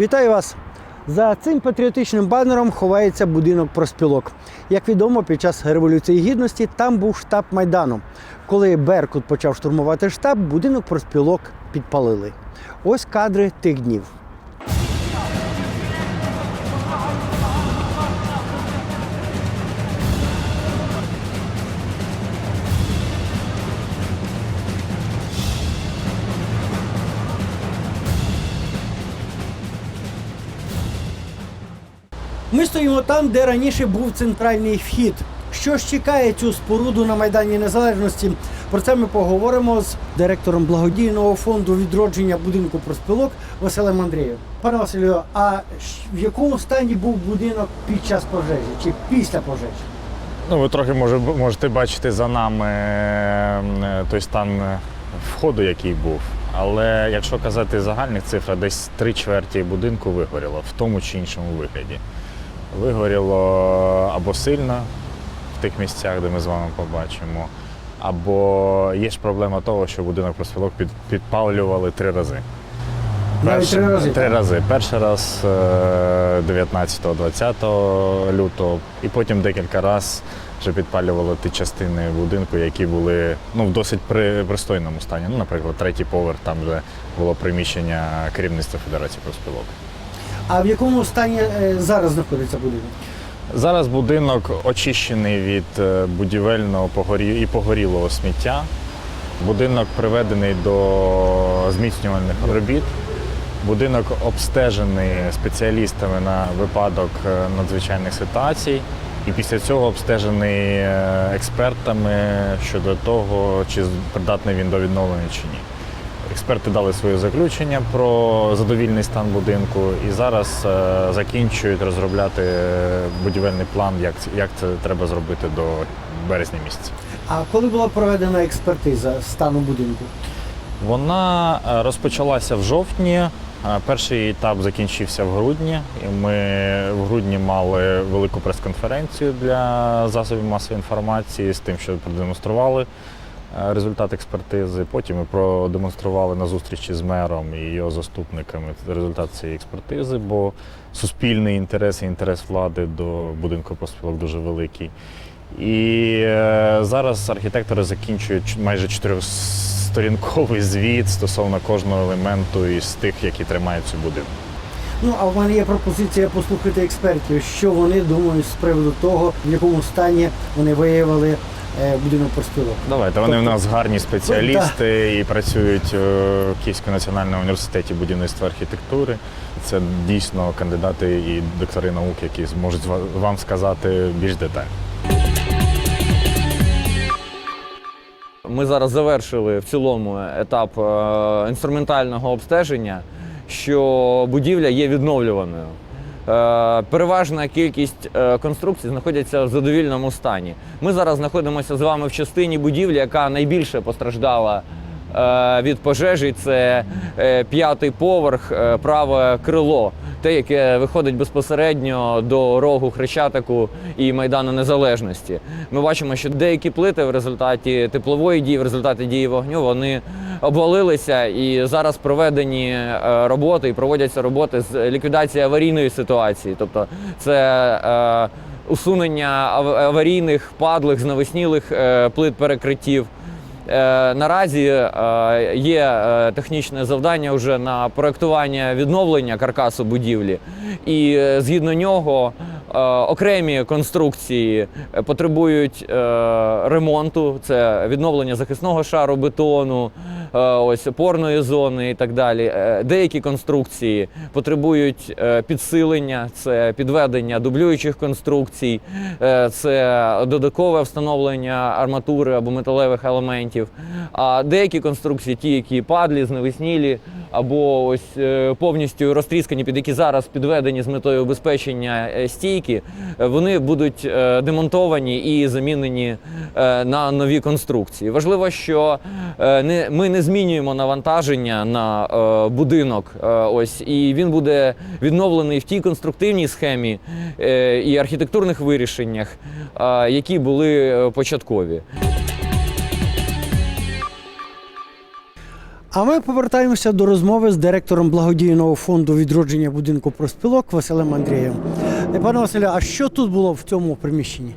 Вітаю вас! За цим патріотичним банером ховається будинок проспілок. Як відомо, під час революції гідності там був штаб майдану. Коли Беркут почав штурмувати штаб, будинок проспілок підпалили. Ось кадри тих днів. Ми стоїмо там, де раніше був центральний вхід. Що ж чекає цю споруду на Майдані Незалежності? Про це ми поговоримо з директором благодійного фонду відродження будинку проспілок Василем Андрієм. Пане Василю, а в якому стані був будинок під час пожежі чи після пожежі? Ну, ви трохи може, можете бачити за нами е, той стан е, входу, який був. Але якщо казати загальних цифр, десь три чверті будинку вигоріло в тому чи іншому вигляді. Вигоріло або сильно в тих місцях, де ми з вами побачимо, або є ж проблема того, що будинок проспілок під, підпалювали три рази. Навіть три рази, Три рази. Перший раз е, 19-20 лютого, і потім декілька разів вже підпалювали ті частини будинку, які були ну, в досить при, пристойному стані. Ну, наприклад, третій поверх, там де було приміщення керівництва Федерації профспілок. А в якому стані е, зараз знаходиться будинок? Зараз будинок очищений від е, будівельного і погорілого сміття. Будинок приведений до зміцнювальних робіт. Будинок обстежений спеціалістами на випадок е, надзвичайних ситуацій. І після цього обстежений експертами щодо того, чи придатний він до відновлення чи ні. Експерти дали своє заключення про задовільний стан будинку і зараз е, закінчують розробляти е, будівельний план, як, це- як це треба зробити до березня місяця. А коли була проведена експертиза стану будинку? Вона е, розпочалася в жовтні. Перший етап закінчився в грудні. І ми в грудні мали велику прес-конференцію для засобів масової інформації з тим, що продемонстрували результат експертизи. Потім ми продемонстрували на зустрічі з мером і його заступниками результат цієї експертизи, бо суспільний інтерес і інтерес влади до будинку проспілок дуже великий. І е, зараз архітектори закінчують майже чотирьохсторінковий звіт стосовно кожного елементу із тих, які тримають цю будинок. Ну а в мене є пропозиція послухати експертів, що вони думають з приводу того, в якому стані вони виявили е, будинок проспілок. Давайте вони в Тобто- нас гарні спеціалісти і працюють е, в Київському національному університеті будівництва архітектури. Це дійсно кандидати і доктори наук, які зможуть вам сказати більш детально. Ми зараз завершили в цілому етап е, інструментального обстеження, що будівля є відновлюваною. Е, Переважна кількість е, конструкцій знаходяться в задовільному стані. Ми зараз знаходимося з вами в частині будівлі, яка найбільше постраждала від пожежі. Це е, п'ятий поверх, е, праве крило, те, яке виходить безпосередньо до рогу Хрещатику і Майдану Незалежності. Ми бачимо, що деякі плити в результаті теплової дії, в результаті дії вогню, вони обвалилися і зараз проведені е, роботи і проводяться роботи з ліквідації аварійної ситуації. Тобто це е, усунення аварійних падлих, знависнілих е, плит перекриттів. Е, Наразі е, є е, технічне завдання вже на проектування відновлення каркасу будівлі, і згідно нього окремі конструкції потребують ремонту. Це відновлення захисного шару бетону, ось опорної зони і так далі. Е, Деякі конструкції потребують е, підсилення, це підведення дублюючих конструкцій, е, це додаткове встановлення арматури або металевих елементів. А деякі конструкції, ті, які падлі, зневеснілі, або ось е, повністю розтріскані, під які зараз підведені з метою обезпечення е, стійки, е, вони будуть е, демонтовані і замінені е, на нові конструкції. Важливо, що е, ми не змінюємо навантаження на е, будинок. е, Ось і він буде відновлений в тій конструктивній схемі е, і архітектурних вирішеннях, е, які були е, початкові. А ми повертаємося до розмови з директором благодійного фонду відродження будинку проспілок Василем Андрієм. Пане Василю, а що тут було в цьому приміщенні?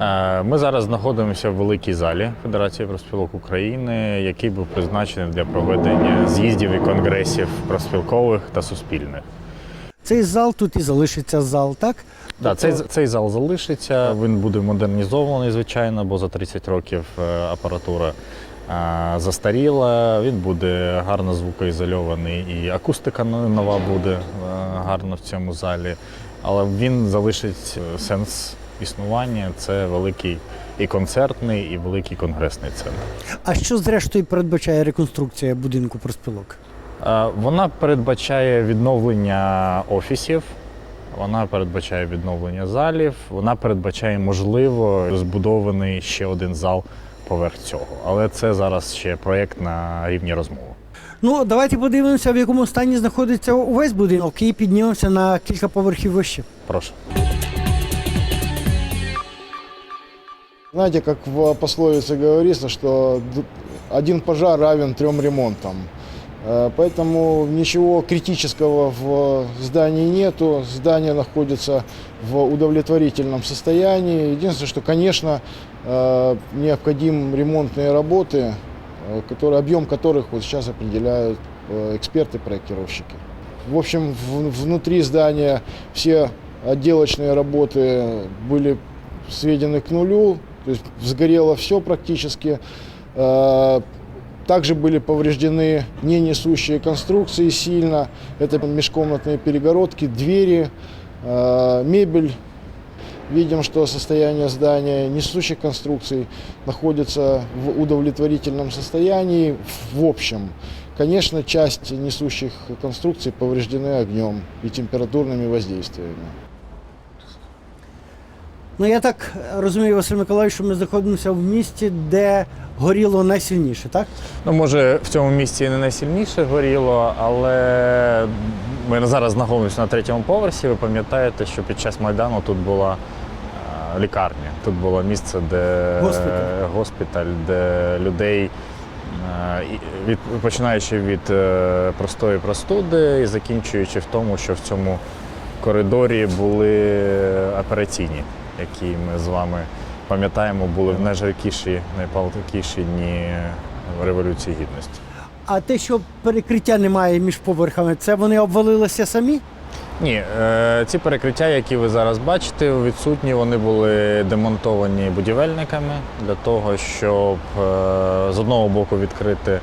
Е, Ми зараз знаходимося в великій залі Федерації профспілок України, який був призначений для проведення з'їздів і конгресів профспілкових та суспільних. Цей зал тут і залишиться зал, так? Да, цей, цей зал залишиться, він буде модернізований, звичайно, бо за 30 років е, апаратура е, застаріла, він буде гарно звукоізольований і акустика но- нова буде гарна в цьому залі. Але він залишить сенс існування. Це великий і концертний, і великий конгресний центр. А що зрештою передбачає реконструкція будинку проспілок? Вона передбачає відновлення офісів, вона передбачає відновлення залів, вона передбачає, можливо, збудований ще один зал поверх цього. Але це зараз ще проєкт на рівні розмови. Ну, давайте подивимося, в якому стані знаходиться увесь будинок, і піднімемося на кілька поверхів вище. Прошу. Знаете, как в пословице говорится, что один пожар равен трем ремонтам. Э, Поэтому ничего критического в здании нету. Здание находится в удовлетворительном состоянии. Единственное, что, конечно, э, необходим ремонтные работы, э, которые, объем которых вот сейчас определяют эксперты-проектировщики. В общем, внутри здания все отделочные работы были сведены к нулю, то есть сгорело все практически. Э, Также были повреждены не несущие конструкции сильно. Это межкомнатные перегородки, двери, э, мебель. Видим, что состояние здания несущих конструкций находится в удовлетворительном состоянии в общем. Конечно, часть несущих конструкций повреждены огнем и температурными воздействиями. Ну я так розумію, Василь Миколаївич, що ми знаходимося в місті, де горіло найсильніше, так? Ну, може, в цьому місці не найсильніше горіло, але ми зараз знаходимося на третьому поверсі. Ви пам'ятаєте, що під час Майдану тут була е, лікарня. Тут було місце, де Госпіталь. госпіталь, де людей, е, від, починаючи від е, простої простуди і закінчуючи в тому, що в цьому коридорі були операційні, які ми з вами пам'ятаємо, були в найжаркіші, найпалкіші дні Революції Гідності. А те, що перекриття немає між поверхами, це вони обвалилися самі? Ні, е, ці перекриття, які ви зараз бачите, відсутні, вони були демонтовані будівельниками для того, щоб е, з одного боку відкрити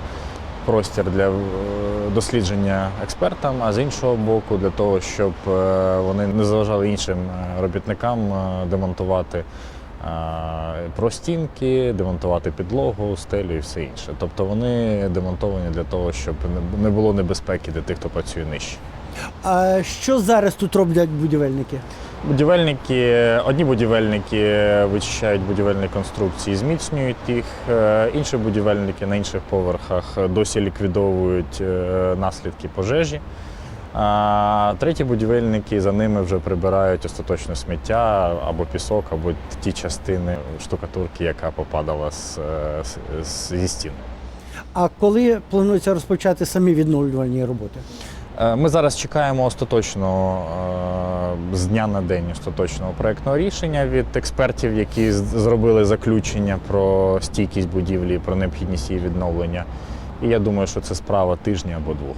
простір для е, дослідження експертам, а з іншого боку, для того, щоб е, вони не заважали іншим е, робітникам демонтувати простінки, демонтувати підлогу, стелю і все інше. Тобто вони демонтовані для того, щоб не було небезпеки для тих, хто працює нижче. А що зараз тут роблять будівельники? Будівельники, одні будівельники вичищають будівельні конструкції, зміцнюють їх, е, інші будівельники на інших поверхах досі ліквідовують е, наслідки пожежі. А треті будівельники за ними вже прибирають остаточне сміття або пісок, або ті частини штукатурки, яка попадала з, е, з- зі стін. А коли планується розпочати самі відновлювальні роботи? Е, Ми зараз чекаємо остаточного е, з дня на день остаточного проектного рішення від експертів, які зробили заключення про стійкість будівлі, про необхідність її відновлення. І я думаю, що це справа тижня або двох.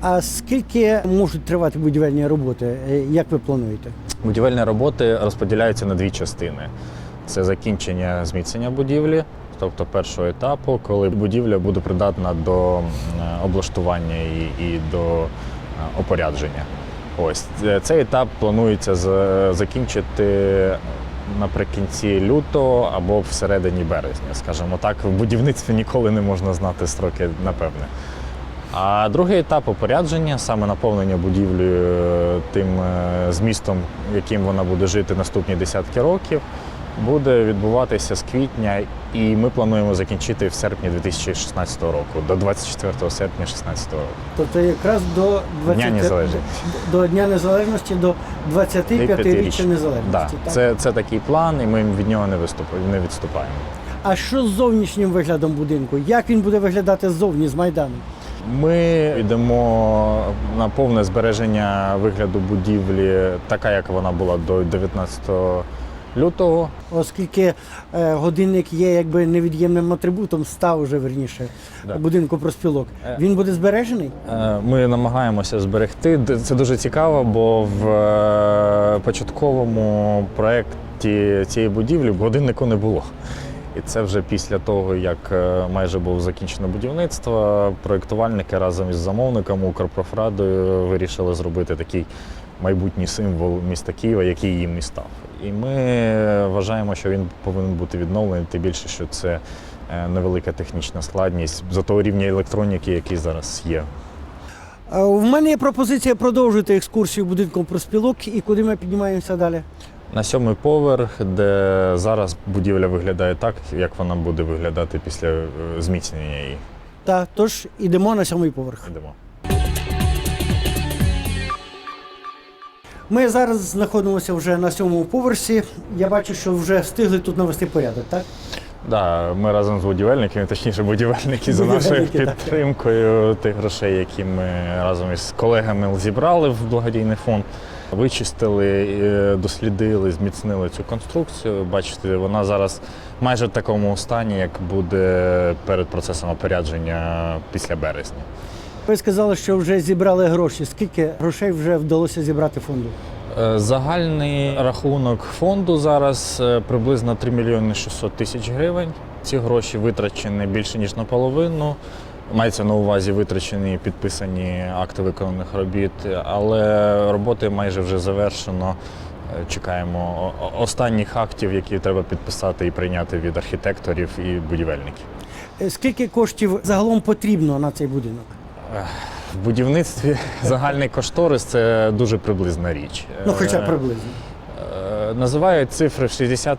А скільки можуть тривати будівельні роботи? Е, Як ви плануєте? Будівельні роботи розподіляються на дві частини: це закінчення зміцнення будівлі, тобто першого етапу, коли будівля буде придатна до облаштування і, і до е, опорядження. Ось цей етап планується закінчити наприкінці лютого або всередині березня. Скажімо так, в будівництві ніколи не можна знати строки, напевне. А другий етап опорядження, саме наповнення будівлею тим е, змістом, яким вона буде жити наступні десятки років, буде відбуватися з квітня, і ми плануємо закінчити в серпні 2016 року, до 24 серпня 2016 року. Тобто якраз до 20... Дня Незалежності. до Дня Незалежності, до 25-річчя незалежності. Да, так? це, це такий план, і ми від нього не виступ- не відступаємо. А що з зовнішнім виглядом будинку? Як він буде виглядати ззовні з майдану? Ми йдемо на повне збереження вигляду будівлі, така як вона була до 19 лютого. Оскільки е, годинник є якби невід'ємним атрибутом, став уже верніше Да. будинку проспілок. Е. Він буде збережений? Е, Ми намагаємося зберегти. Це дуже цікаво, бо в початковому проєкті цієї будівлі годиннику не було. І це вже після того, як майже було закінчено будівництво, проєктувальники разом із замовником Укрпрофрадою вирішили зробити такий майбутній символ міста Києва, який їм і став. І ми вважаємо, що він повинен бути відновлений, тим більше, що це е, невелика технічна складність за того рівня електроніки, який зараз є. В мене є пропозиція продовжити екскурсію будинком проспілок і куди ми піднімаємося далі. На сьомий поверх, де зараз будівля виглядає так, як вона буде виглядати після е, зміцнення її. Та тож ідемо на сьомий поверх. Йдемо. Ми зараз знаходимося вже на сьомому поверсі. Я бачу, що вже встигли тут навести порядок, так? Да, ми разом з будівельниками, точніше, будівельники за нашою підтримкою тих грошей, які ми разом із колегами зібрали в благодійний фонд. Вичистили, е, дослідили, зміцнили цю конструкцію. Бачите, вона зараз майже в такому стані, як буде перед процесом опорядження після березня. Ви сказали, що вже зібрали гроші. Скільки грошей вже вдалося зібрати фонду? Е, Загальний рахунок фонду зараз е, приблизно 3 мільйони 600 тисяч гривень. Ці гроші витрачені більше ніж наполовину. Мається на увазі витрачені і підписані акти виконаних робіт, але роботи майже вже завершено. Е, Чекаємо останніх актів, які треба підписати і прийняти від архітекторів і будівельників. Скільки коштів загалом потрібно на цей будинок? В будівництві загальний кошторис це дуже приблизна річ. Ну, хоча Е, приблизно. Е, Називають цифри в 60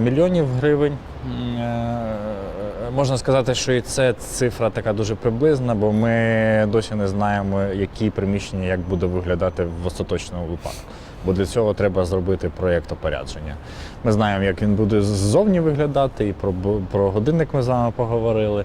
мільйонів гривень. Е, Можна сказати, що і це цифра така дуже приблизна, бо ми досі не знаємо, які приміщення як буде виглядати в остаточному випадку. Бо для цього треба зробити проєкт опорядження. Ми знаємо, як він буде ззовні виглядати, і про, про годинник ми з вами поговорили.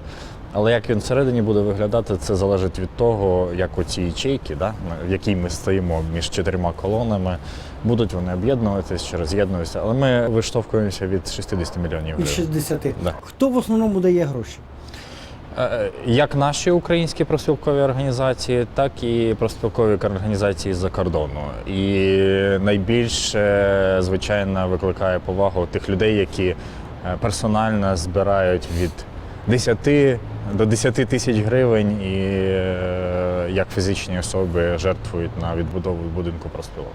Але як він всередині буде виглядати, це залежить від того, як оці ячейки, да, в якій ми стоїмо між чотирма колонами, будуть вони об'єднуватись чи роз'єднуватися. Але ми виштовхуємося від 60 мільйонів гривень. 60. Да. Хто в основному дає гроші? Е, Як наші українські проспілкові організації, так і проспілкові організації з-за кордону. І найбільше, звичайно, викликає повагу тих людей, які е, персонально збирають від 10 до 10 тисяч гривень і е, як фізичні особи жертвують на відбудову будинку проспілок.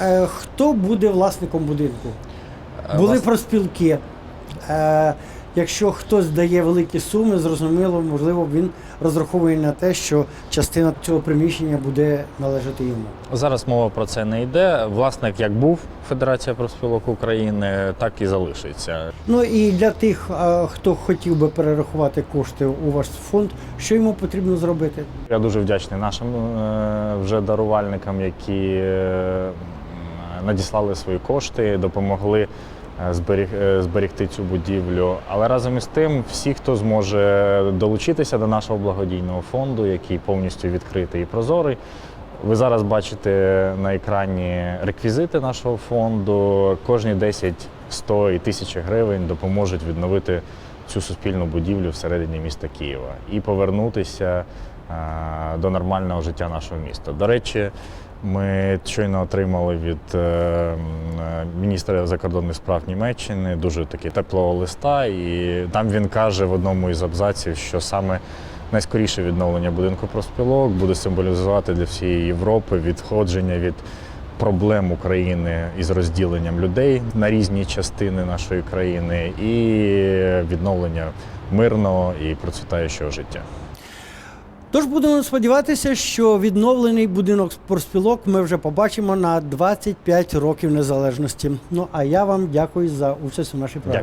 Е, Хто буде власником будинку? Е, Були влас- проспілки. Якщо хтось дає великі суми, зрозуміло, можливо, він розраховує на те, що частина цього приміщення буде належати йому. Зараз мова про це не йде. Власник як був Федерація профспілок України, так і залишиться. Ну і для тих, хто хотів би перерахувати кошти у ваш фонд, що йому потрібно зробити? Я дуже вдячний нашим е, вже дарувальникам, які е, надіслали свої кошти, допомогли зберіг, е, зберегти цю будівлю. Але разом із тим, всі, хто зможе долучитися до нашого благодійного фонду, який повністю відкритий і прозорий. Ви зараз бачите на екрані реквізити нашого фонду. Кожні 10, 100 і 1000 гривень допоможуть відновити цю суспільну будівлю всередині міста Києва і повернутися е, до нормального життя нашого міста. До речі, ми щойно отримали від е, е, міністра закордонних справ Німеччини дуже таки теплого листа, і там він каже в одному із абзаців, що саме найскоріше відновлення будинку проспілок буде символізувати для всієї Європи відходження від проблем України із розділенням людей на різні частини нашої країни і відновлення мирного і процвітаючого життя. Тож будемо сподіватися, що відновлений будинок спорспілок ми вже побачимо на 25 років незалежності. Ну а я вам дякую за участь у нашій програмі.